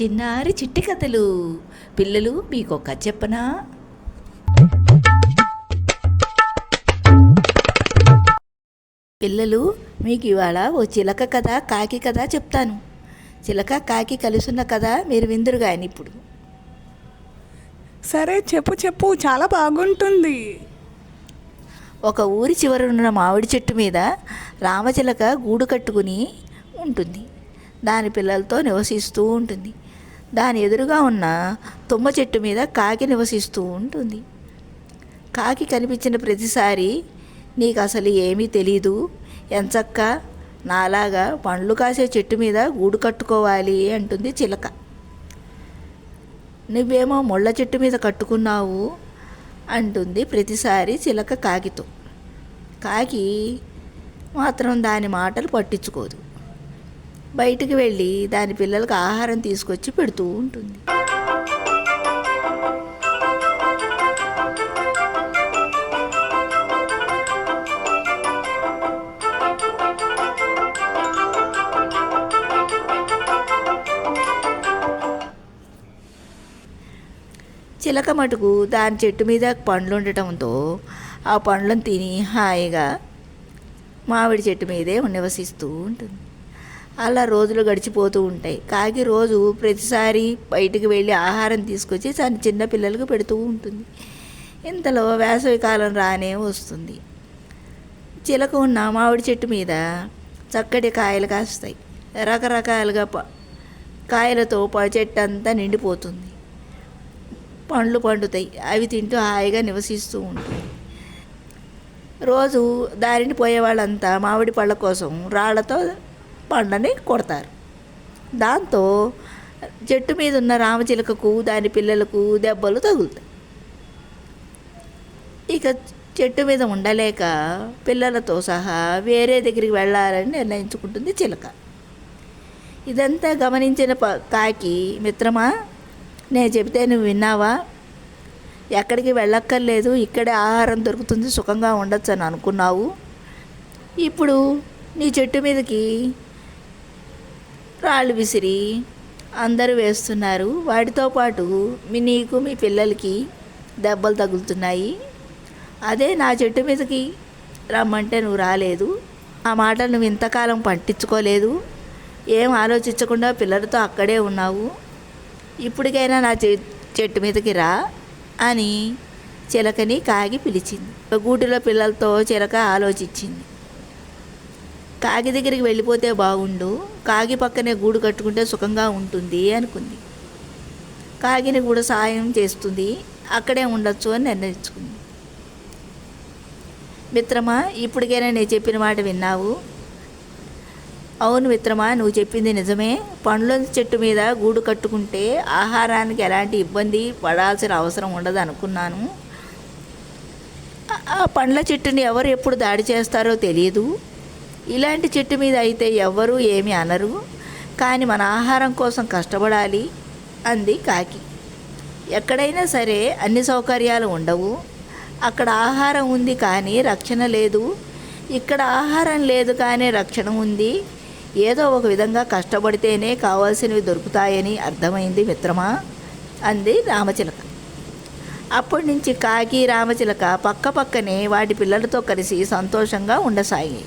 చిన్నారి చిట్టి కథలు. పిల్లలు మీకు ఒక చెప్పనా? పిల్లలు మీకు ఇవాళ ఓ చిలక కథ కాకి కథ చెప్తాను. చిలక కాకి కలిసున్న కథ మీరు విందురు కానీ ఇప్పుడు. సరే చెప్పు చెప్పు చాలా బాగుంటుంది. ఒక ఊరి చివరనున్న మామిడి చెట్టు మీద రామచిలక గూడు కట్టుకుని ఉంటుంది. దాని పిల్లలతో నివసిస్తూ ఉంటుంది. దాని ఎదురుగా ఉన్న తుమ్మ చెట్టు మీద కాకి నివసిస్తూ ఉంటుంది. కాకి కనిపించిన ప్రతిసారి నీకు అసలు ఏమీ తెలీదు. ఎంచక్క నాలాగా పండ్లు కాసే చెట్టు మీద గూడు కట్టుకోవాలి అంటుంది చిలక. నువ్వేమో ముళ్ళ చెట్టు మీద కట్టుకున్నావు అంటుంది ప్రతిసారి చిలక కాకితో. కాకి మాత్రం దాని మాటలు పట్టించుకోదు. బయటికి వెళ్ళి దాని పిల్లలకు ఆహారం తీసుకొచ్చి పెడుతూ ఉంటుంది. చిలక మటుకు దాని చెట్టు మీద పండ్లు ఉండటంతో ఆ పండ్లను తిని హాయిగా మామిడి చెట్టు మీదే నివసిస్తూ ఉంటుంది. అలా రోజులు గడిచిపోతూ ఉంటాయి. కాకి రోజు ప్రతిసారి బయటికి వెళ్ళి ఆహారం తీసుకొచ్చి తన చిన్న పిల్లలకు పెడుతూ ఉంటుంది. ఇంతలో వేసవి కాలం రానే వస్తుంది. చిలక ఉన్న మామిడి చెట్టు మీద చక్కటి కాయలు కాస్తాయి. రకరకాలుగా ప కాయలతో ప చెట్టు అంతా నిండిపోతుంది. పండ్లు పండుతాయి. అవి తింటూ హాయిగా నివసిస్తూ ఉంటుంది. రోజు దారిని పోయే వాళ్ళంతా మామిడి పళ్ళ కోసం రాళ్ళతో పండని కొడతారు. దాంతో చెట్టు మీద ఉన్న రామచిలకకు దాని పిల్లలకు దెబ్బలు తగులుతాయి. ఇక చెట్టు మీద ఉండలేక పిల్లలతో సహా వేరే దగ్గరికి వెళ్ళాలని నిర్ణయించుకుంటుంది చిలక. ఇదంతా గమనించిన ప కాకి మిత్రమా నేను చెబితే నువ్వు విన్నావా? ఎక్కడికి వెళ్ళక్కర్లేదు ఇక్కడే ఆహారం దొరుకుతుంది సుఖంగా ఉండొచ్చు అని అనుకున్నావు? ఇప్పుడు నీ చెట్టు మీదకి రాళ్ళు విసిరి అందరూ వేస్తున్నారు. వాటితో పాటు మీ నీకు మీ పిల్లలకి దెబ్బలు తగులుతున్నాయి. అదే నా చెట్టు మీదకి రమ్మంటే నువ్వు రాలేదు. ఆ మాటలు నువ్వు ఇంతకాలం పట్టించుకోలేదు. ఏం ఆలోచించకుండా పిల్లలతో అక్కడే ఉన్నావు. ఇప్పటికైనా నా చె చెట్టు మీదకి రా అని చిలకని కాగి పిలిచింది. గూటిలో పిల్లలతో చిలక ఆలోచించింది. కాకి దగ్గరికి వెళ్ళిపోతే బాగుండు. కాకి పక్కనే గూడు కట్టుకుంటే సుఖంగా ఉంటుంది అనుకుంది. కాకిని కూడా సహాయం చేస్తుంది. అక్కడే ఉండొచ్చు అని నిర్ణయించుకుంది. మిత్రమా ఇప్పటికైనా నేను చెప్పిన మాట విన్నావు. అవును మిత్రమా నువ్వు చెప్పింది నిజమే. పండ్ల చెట్టు మీద గూడు కట్టుకుంటే ఆహారానికి ఎలాంటి ఇబ్బంది పడాల్సిన అవసరం ఉండదు అనుకున్నాను. ఆ పండ్ల చెట్టుని ఎవరు ఎప్పుడు దాడి చేస్తారో తెలియదు ఇలాంటి చెట్టు మీద అయితే ఎవ్వరూ ఏమి అనరు. కానీ మన ఆహారం కోసం కష్టపడాలి అంది కాకి. ఎక్కడైనా సరే అన్ని సౌకర్యాలు ఉండవు. అక్కడ ఆహారం ఉంది కానీ రక్షణ లేదు. ఇక్కడ ఆహారం లేదు కానీ రక్షణ ఉంది. ఏదో ఒక విధంగా కష్టపడితేనే కావాల్సినవి దొరుకుతాయని అర్థమైంది మిత్రమా? అంది రామచిలక. అప్పటి నుంచి కాకి రామచిలక పక్క పక్కనే వాటి పిల్లలతో కలిసి సంతోషంగా ఉండసాగాయి.